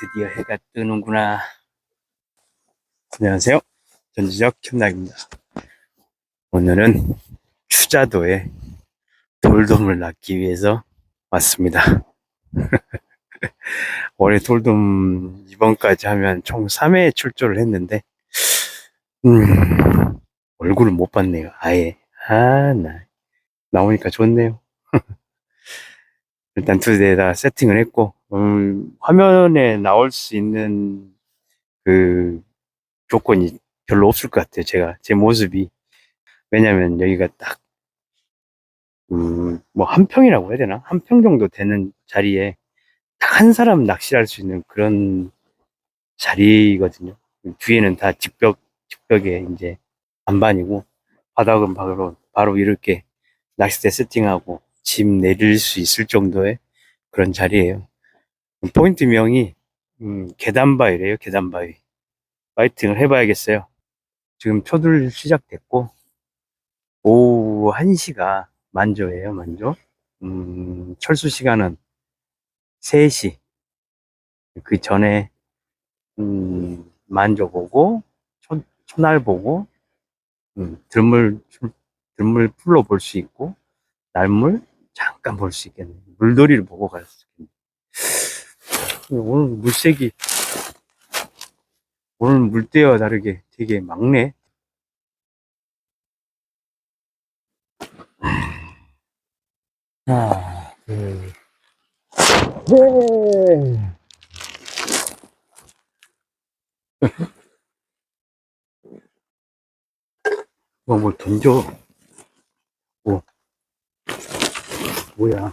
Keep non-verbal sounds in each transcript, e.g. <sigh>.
드디어 해가 뜨는구나. 안녕하세요. 전지적 현락입니다. 오늘은 추자도에 돌돔을 낚기 위해서 왔습니다. <laughs> 올해 돌돔 이번까지 하면 총 3회 출조를 했는데, 음, 얼굴을 못 봤네요. 아예. 아, 나. 나오니까 좋네요. <laughs> 일단 두 대 다 세팅을 했고, 음, 화면에 나올 수 있는 그 조건이 별로 없을 것 같아요. 제가, 제 모습이. 왜냐면 여기가 딱, 음, 뭐한 평이라고 해야 되나? 한 평 정도 되는 자리에 딱 한 사람 낚시할 수 있는 그런 자리거든요. 뒤에는 다 직벽, 직벽에 이제 안반이고, 바닥은 바로, 바로 이렇게 낚싯대 세팅하고 짐 내릴 수 있을 정도의 그런 자리예요. 포인트 명이 음, 계단바위래요. 계단바위. 파이팅을 해봐야겠어요. 지금 초들 시작됐고 오후 1시가 만조예요. 만조. 음, 철수 시간은 3시. 그 전에 음, 만조 보고 초, 초날 보고 음, 들물 들물 풀로 볼 수 있고 날물 잠깐 볼 수 있겠네. 물돌이를 보고 갈 수. 오늘 물색이 오늘 물때와 다르게 되게 막네. 하나, 둘, 셋. 뭐, 뭘 던져. 뭐, 뭐야.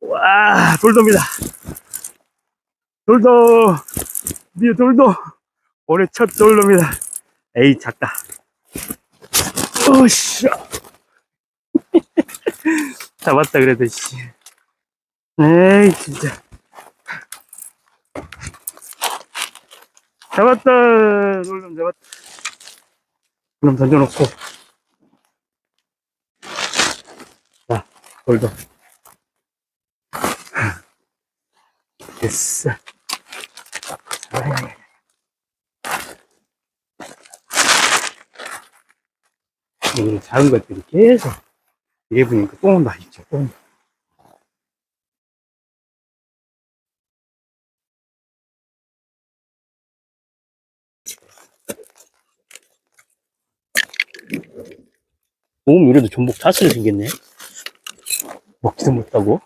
와, 돌돔이다. 돌돔. 드디어 돌돔. 올해 첫 돌돔이다. 에이, 작다. 오씨. <laughs> 잡았다 그래도, 씨. 에이, 진짜. 잡았다. 돌돔 잡았다. 그럼 던져놓고. 자, 돌돔. 됐어. 여기 작은 것들이 계속 이래 보니까 똥은 다 있죠, 똥. 오음 이래도 전복 다스려 생겼네. 먹지도 못하고.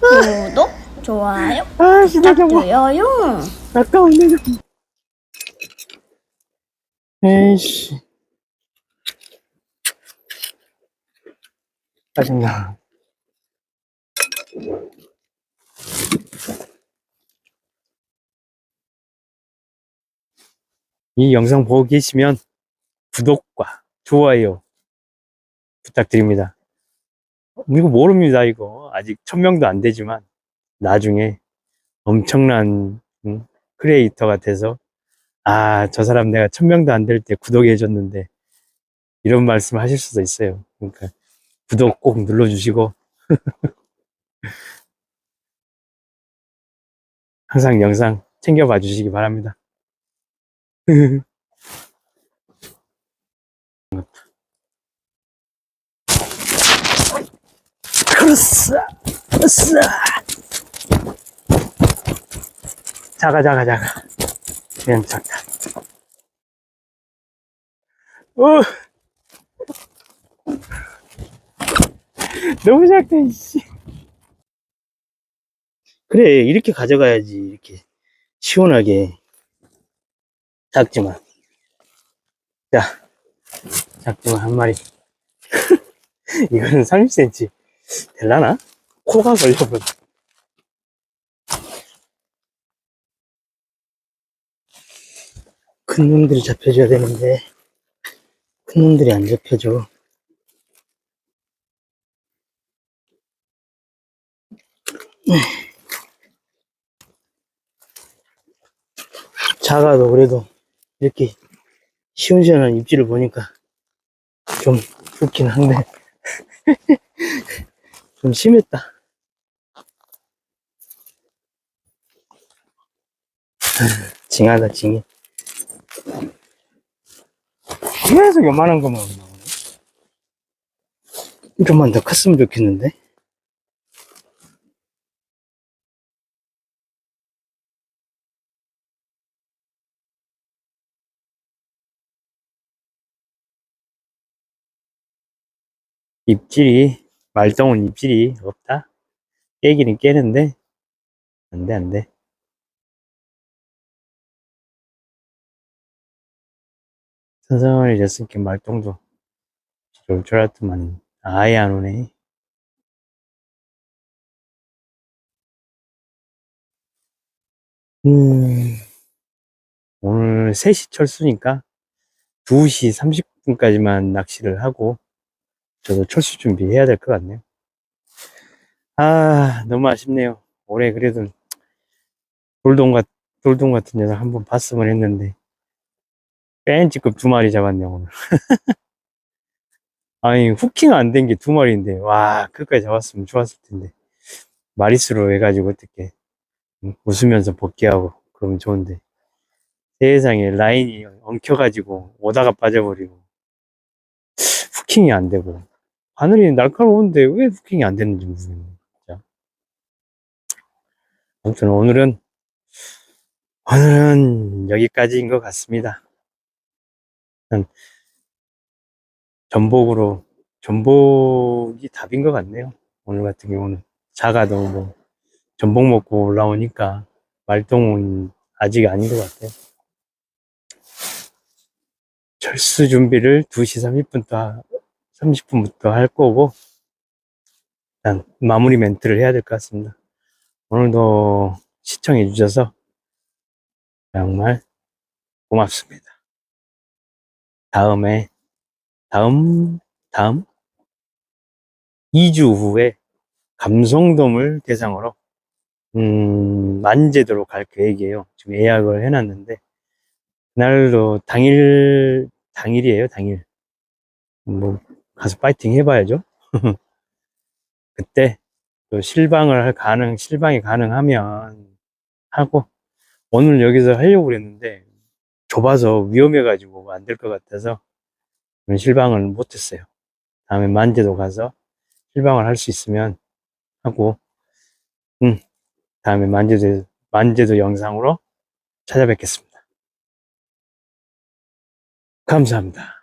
구독, 좋아요, 아, 부탁드려요. 아까운데. 에이씨. 짜증나. 이 영상 보고 계시면 구독과 좋아요 부탁드립니다. 이거 모릅니다, 이거. 아직 천명도 안 되지만 나중에 엄청난 음, 크리에이터가 돼서 아, 저 사람 내가 천명도 안 될 때 구독해 줬는데 이런 말씀 하실 수도 있어요. 그러니까 구독 꼭 눌러 주시고 <laughs> 항상 영상 챙겨봐 주시기 바랍니다. <laughs> 크로스! 크로스! 작아, 작아, 작 아. 그냥 작다. 어! <laughs> 너무 작다, 이씨. 그래, 이렇게 가져가야지, 이렇게. 시원하게. 작지만. 자, 작지만 한 마리. <laughs> 이거는 30cm. 될라나? 코가 걸려버려. 큰 놈들이 잡혀줘야 되는데, 큰 놈들이 안 잡혀줘. 작아도 그래도 이렇게 시원시원한 입질을 보니까 좀 좋긴 한데, <laughs> 좀 심했다. 징하다, 징해. 계속 요만한 것만 나오네. 좀만 더 컸으면 좋겠는데? 입질이, 말똥은 입질이 없다? 깨기는 깨는데, 안 돼, 안 돼. 선성을 졌으니까 말똥도 좋을 줄 알았더만 아예 안 오네. 음, 오늘 3시 철수니까 2시 30분까지만 낚시를 하고 저도 철수 준비해야 될 것 같네요. 아, 너무 아쉽네요. 올해 그래도 돌돔 같, 돌돔 같은 녀석 한번 봤으면 했는데 뺀찌급 두 마리 잡았네, 오늘. <laughs> 아니, 후킹 안 된 게 두 마리인데, 와, 끝까지 잡았으면 좋았을 텐데. 마리수로 해가지고 어떻게, 음, 웃으면서 복귀하고, 그러면 좋은데. 세상에 라인이 엉켜가지고, 오다가 빠져버리고, 후킹이 안 되고, 하늘이 날카로운데 왜 후킹이 안 되는지 모르겠네, 진짜. 아무튼 오늘은, 오늘은 여기까지인 것 같습니다. 전복으로, 전복이 답인 것 같네요. 오늘 같은 경우는. 작아도 뭐, 전복 먹고 올라오니까, 말똥은 아직 아닌 것 같아요. 철수 준비를 2시 30분부터, 30분부터 할 거고, 일단 마무리 멘트를 해야 될 것 같습니다. 오늘도 시청해 주셔서 정말 고맙습니다. 다음에 다음, 다음 2주 후에 감성돔을 대상으로 음, 만제도로 갈 계획이에요. 지금 예약을 해놨는데 그날도 당일 당일이에요. 당일 뭐 가서 파이팅 해봐야죠. <laughs> 그때 또 실방을 할 가능 실방이 가능하면 하고 오늘 여기서 하려고 그랬는데 좁아서 위험해가지고 안 될 것 같아서 실방을 못했어요. 다음에 만제도 가서 실방을 할 수 있으면 하고, 음, 다음에 만제도, 만제도 영상으로 찾아뵙겠습니다. 감사합니다.